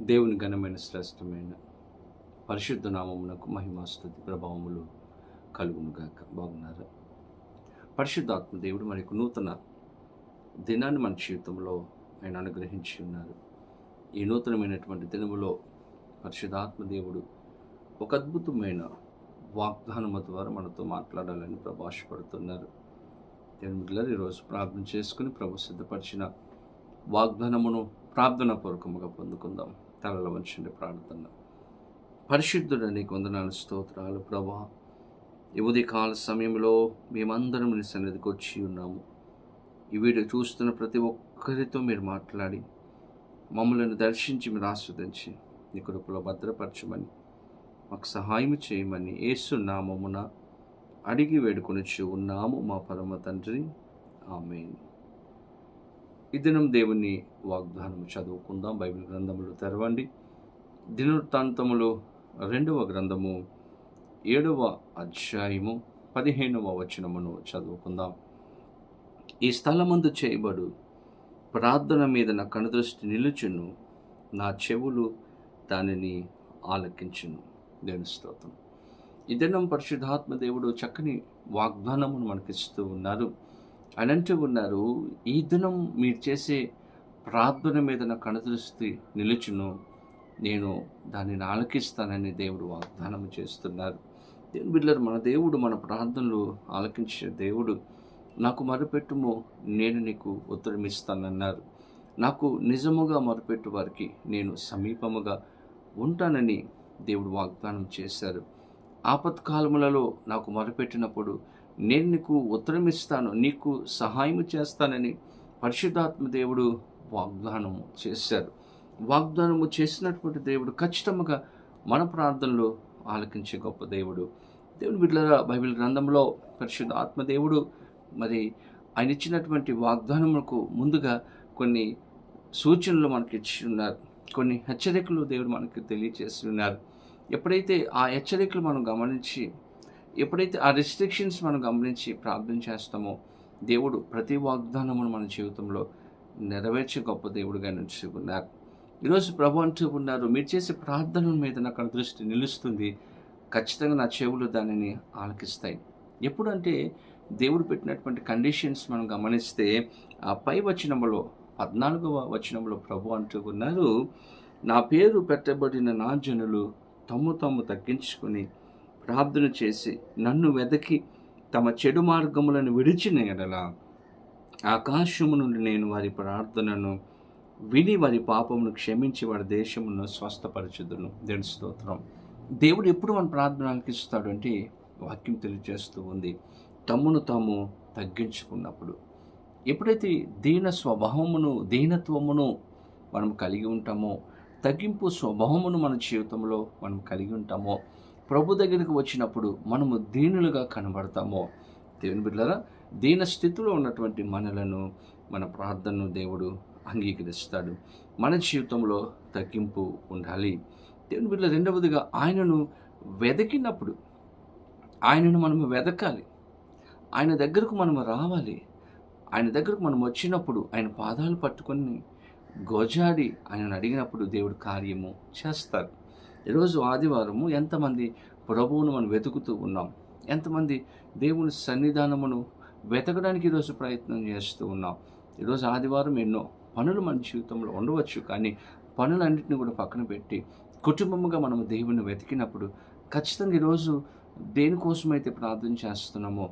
దేవుని ఘనమైన శ్రేష్టమైన పరిశుద్ధ నామమునకు మహిమాస్తుతి ప్రభావములు కలుగునుగాక. బాగున్నారా? పరిశుద్ధాత్మ దేవుడు మనకు నూతన దినాన్ని మన జీవితంలో ఆయన అనుగ్రహించి ఉన్నారు. ఈ నూతనమైనటువంటి దినములో పరిశుద్ధాత్మ దేవుడు ఒక అద్భుతమైన వాగ్దానము ద్వారా మనతో మాట్లాడాలని ప్రభాషపడుతున్నారు దేవుని ఈరోజు ప్రార్థన చేసుకుని ప్రభు సిద్ధపరిచిన వాగ్దానమును ప్రార్థన పూర్వకముగా పొందుకుందాం. తలలో వంచండి ప్రార్థన. పరిశుద్ధుడు నీకు వందనాలు స్తోత్రాలు ప్రభా. ఈ ఉదయకాల సమయంలో మేమందరం నీ సన్నిధికి వచ్చి ఉన్నాము. ఈ వీడియో చూస్తున్న ప్రతి ఒక్కరితో మీరు మాట్లాడి మమ్మల్ని దర్శించి మీరు ఆస్వాదించి నీ కృపలో భద్రపరచమని మాకు సహాయం చేయమని ఏసునామమున అడిగి వేడుకొని ఉన్నాము మా పరమ తండ్రి. ఆమె ఈ దినం దేవుని వాగ్దానం చదువుకుందాం. బైబిల్ గ్రంథములు తెరవండి. దినవృత్తాంతములు రెండవ గ్రంథము ఏడవ అధ్యాయము పదిహేనవ వచనమును చదువుకుందాం. ఈ స్థలమందు చేయబడు ప్రార్థన మీద నా కనుదృష్టి నిలుచును. నా చెవులు దానిని ఆలకించును. దేవుని స్తోత్రం. ఈ దినం పరిశుద్ధాత్మ దేవుడు చక్కని వాగ్దానమును మనకిస్తూ ఉన్నారు. అని అంటూ ఉన్నారు. ఈ దినం మీరు చేసే ప్రార్థన మీద నా కనుదృష్టి నిలుచును. నేను దానిని ఆలకిస్తానని దేవుడు వాగ్దానం చేస్తున్నారు. దేవుని బిడ్డలు మన దేవుడు మన ప్రార్థనలు ఆలకించే దేవుడు. నాకు మొరపెట్టుము నేను నీకు ఉత్తరమిస్తానన్నారు నాకు నిజముగా మరపెట్టు వారికి నేను సమీపముగా ఉంటానని దేవుడు వాగ్దానం చేశారు. ఆపత్కాలములలో నాకు మరుపెట్టినప్పుడు నేను నీకు ఉత్తరం ఇస్తాను నీకు సహాయం చేస్తానని పరిశుద్ధాత్మ దేవుడు వాగ్దానము చేశారు వాగ్దానము చేసినటువంటి దేవుడు ఖచ్చితంగా మన ప్రార్థనలు ఆలకించే గొప్ప దేవుడు. దేవుని బిడ్డల బైబిల్ గ్రంథంలో పరిశుద్ధ ఆత్మదేవుడు మరి ఆయన ఇచ్చినటువంటి వాగ్దానములకు ముందుగా కొన్ని సూచనలు మనకి ఇచ్చి ఉన్నారు. కొన్ని హెచ్చరికలు దేవుడు మనకి తెలియజేస్తున్నారు ఎప్పుడైతే ఆ హెచ్చరికలు మనం గమనించి ఎప్పుడైతే ఆ రెస్ట్రిక్షన్స్ మనం గమనించి ప్రార్థన చేస్తామో దేవుడు ప్రతి వాగ్దానమును మన జీవితంలో నెరవేర్చే గొప్ప దేవుడిగా నిలిచి ఉన్నారు ఈరోజు ప్రభు అంటూ ఉన్నారు మీరు చేసే ప్రార్థన మీద నాకు దృష్టి నిలుస్తుంది. ఖచ్చితంగా నా చెవులు దానిని ఆలకిస్తాయి. ఎప్పుడంటే దేవుడు పెట్టినటువంటి కండిషన్స్ మనం గమనిస్తే ఆ పై వచనంలో పద్నాలుగవ వచనంలో ప్రభు అంటూ ఉన్నారు నా పేరు పెట్టబడిన నా జనులు తమ్ము తమ్ము తగ్గించుకొని ప్రార్థన చేసి నన్ను వెదకి తమ చెడు మార్గములను విడిచిన ఎడల ఆకాశము నుండి నేను వారి ప్రార్థనను విని వారి పాపమును క్షమించి వారి దేశమును స్వస్థపరచుదును. దేని స్తోత్రం. దేవుడు ఎప్పుడు మన ప్రార్థన ఆలకిస్తాడు అంటే వాక్యం తెలియజేస్తూ ఉంది. తమ్మును తాము తగ్గించుకున్నప్పుడు. ఎప్పుడైతే దీన స్వభావమును దీనత్వమును మనం కలిగి ఉంటామో తగ్గింపు స్వభావమును మన జీవితంలో మనం కలిగి ఉంటామో ప్రభు దగ్గరికి వచ్చినప్పుడు మనము దీనులుగా కనబడతామో? దేవుని బిడ్డలారా దీన స్థితిలో ఉన్నటువంటి మనలను మన ప్రార్థనను దేవుడు అంగీకరిస్తాడు. మన జీవితంలో తగ్గింపు ఉండాలి. దేవుని బిడ్డల రెండవదిగా ఆయనను వెదకినప్పుడు ఆయనను మనము వెదకాలి. ఆయన దగ్గరకు మనము రావాలి. ఆయన దగ్గరకు మనం వచ్చినప్పుడు ఆయన పాదాలు పట్టుకొని గోజాడి ఆయనను అడిగినప్పుడు దేవుడు కార్యము చేస్తారు ఈరోజు ఆదివారము ఎంతమంది ప్రభువును మనం వెతుకుతూ ఉన్నాం? ఎంతమంది దేవుని సన్నిధానమును వెతకడానికి ఈరోజు ప్రయత్నం చేస్తూ ఉన్నాం? ఈరోజు ఆదివారం ఎన్నో పనులు మన జీవితంలో ఉండవచ్చు కానీ పనులన్నింటినీ కూడా పక్కన పెట్టి కుటుంబముగా మనము దేవుని వెతికినప్పుడు ఖచ్చితంగా ఈరోజు దేనికోసమైతే ప్రార్థన చేస్తున్నామో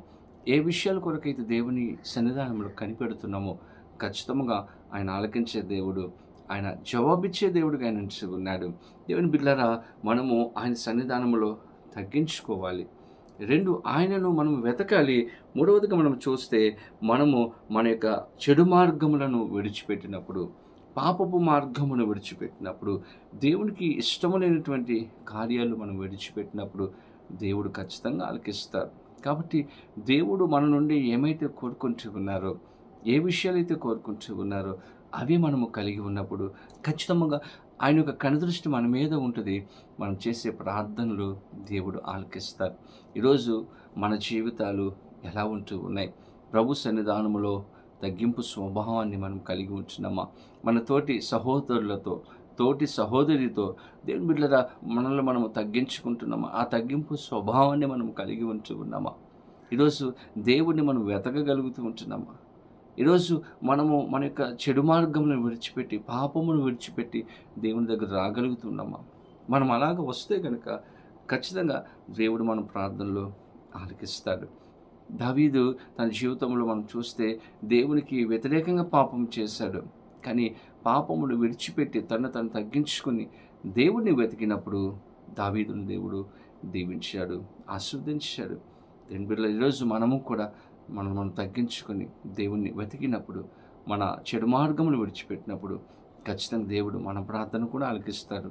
ఏ విషయాల కొరకైతే దేవుని సన్నిధానంలో కనిపెడుతున్నామో ఖచ్చితంగా ఆయన ఆలకించే దేవుడు ఆయన జవాబిచ్చే దేవుడుగా ఆయన ఉన్నాడు. దేవుని బిడ్డలారా మనము ఆయన సన్నిధానంలో తగ్గించుకోవాలి. రెండు ఆయనను మనం వెతకాలి. మూడవదిగా మనం చూస్తే మనము మన యొక్క చెడు మార్గములను విడిచిపెట్టినప్పుడు పాపపు మార్గమును విడిచిపెట్టినప్పుడు దేవునికి ఇష్టము లేనటువంటి కార్యాలు మనం విడిచిపెట్టినప్పుడు దేవుడు ఖచ్చితంగా ఆలకిస్తారు. కాబట్టి దేవుడు మన నుండి ఏమైతే కోరుకుంటూ ఉన్నారో ఏ విషయాలైతే కోరుకుంటూ ఉన్నారో అవి మనము కలిగి ఉన్నప్పుడు ఖచ్చితంగా ఆయన యొక్క కనుదృష్టి మన మీద ఉంటుంది. మనం చేసే ప్రార్థనలు దేవుడు ఆలకిస్తారు. ఈరోజు మన జీవితాలు ఎలా ఉంటూ ఉన్నాయి? ప్రభు సన్నిధానములో తగ్గింపు స్వభావాన్ని మనం కలిగి ఉంటున్నామా? మన తోటి సహోదరులతో తోటి సహోదరితో దేవుని బిడ్డరా మనల్ని మనము తగ్గించుకుంటున్నామా? ఆ తగ్గింపు స్వభావాన్ని మనం కలిగి ఉంటూ ఉన్నామా? ఈరోజు దేవుణ్ణి మనం వెతకగలుగుతూ ఉంటున్నామా? ఈరోజు మనము మన యొక్క చెడు మార్గములను విడిచిపెట్టి పాపమును విడిచిపెట్టి దేవుని దగ్గర రాగలుగుతున్నామా? మనం అలాగ వస్తే కనుక ఖచ్చితంగా దేవుడు మన ప్రార్థనలో ఆలకిస్తాడు. దావీదు తన జీవితంలో మనం చూస్తే దేవునికి వ్యతిరేకంగా పాపం చేశాడు. కానీ పాపమును విడిచిపెట్టి తను తను తగ్గించుకొని దేవుడిని వెతికినప్పుడు దావీదుని దేవుడు దీవించాడు ఆస్వాదించాడు దీని బిడ్డలు ఈరోజు మనము కూడా మనం మనం తగ్గించుకొని దేవుణ్ణి వెతికినప్పుడు మన చెడు మార్గములు విడిచిపెట్టినప్పుడు ఖచ్చితంగా దేవుడు మన ప్రార్థన కూడా ఆలకిస్తాడు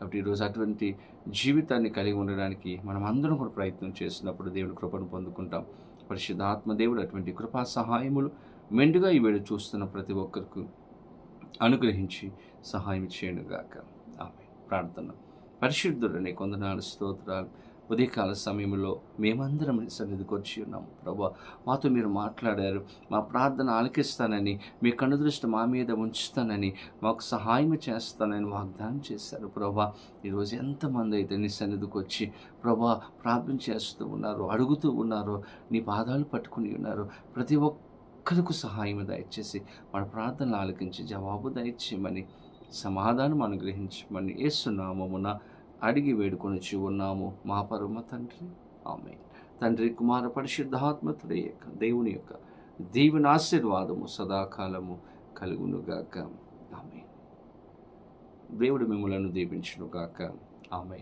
కాబట్టి ఈరోజు అటువంటి జీవితాన్ని కలిగి ఉండడానికి మనం అందరం కూడా ప్రయత్నం చేసినప్పుడు దేవుడి కృపను పొందుకుంటాం. పరిశుద్ధాత్మ దేవుడు అటువంటి కృపా సహాయములు మెండుగా ఈ వేళ చూస్తున్న ప్రతి ఒక్కరికి అనుగ్రహించి సహాయం చేయనుగాక. ఆమె ప్రార్థన. పరిశుద్ధుడని కొందనాలు స్తోత్రాలు ఉదయకాల సమయంలో మేమందరం నీ సన్నిధికి వచ్చి ఉన్నాము. ప్రభా మాతో మీరు మాట్లాడారు. మా ప్రార్థన ఆలకిస్తానని మీ కనుదృష్టి మా మీద ఉంచుతానని మాకు సహాయం చేస్తానని వాగ్దానం చేశారు. ప్రభా ఈరోజు ఎంతమంది అయితే నీ సన్నిధికి వచ్చి ప్రభా ప్రార్థన చేస్తూ ఉన్నారు అడుగుతూ ఉన్నారు నీ పాదాలు పట్టుకుని ఉన్నారు. ప్రతి ఒక్కరికి సహాయం దయచేసి మన ప్రార్థనలు ఆలకించి జవాబు దయచేయమని సమాధానం అనుగ్రహించమని ఏసునామమున అడిగి వేడుకొని ఉన్నాము. మా పరమ తండ్రి. ఆమె తండ్రి కుమార పరిశుద్ధాత్మతుడే యొక్క దేవుని యొక్క దీవెన ఆశీర్వాదము సదాకాలము కలుగునుగాక. ఆమె దేవుడు మిమ్మలను దీవించునుగాక. ఆమె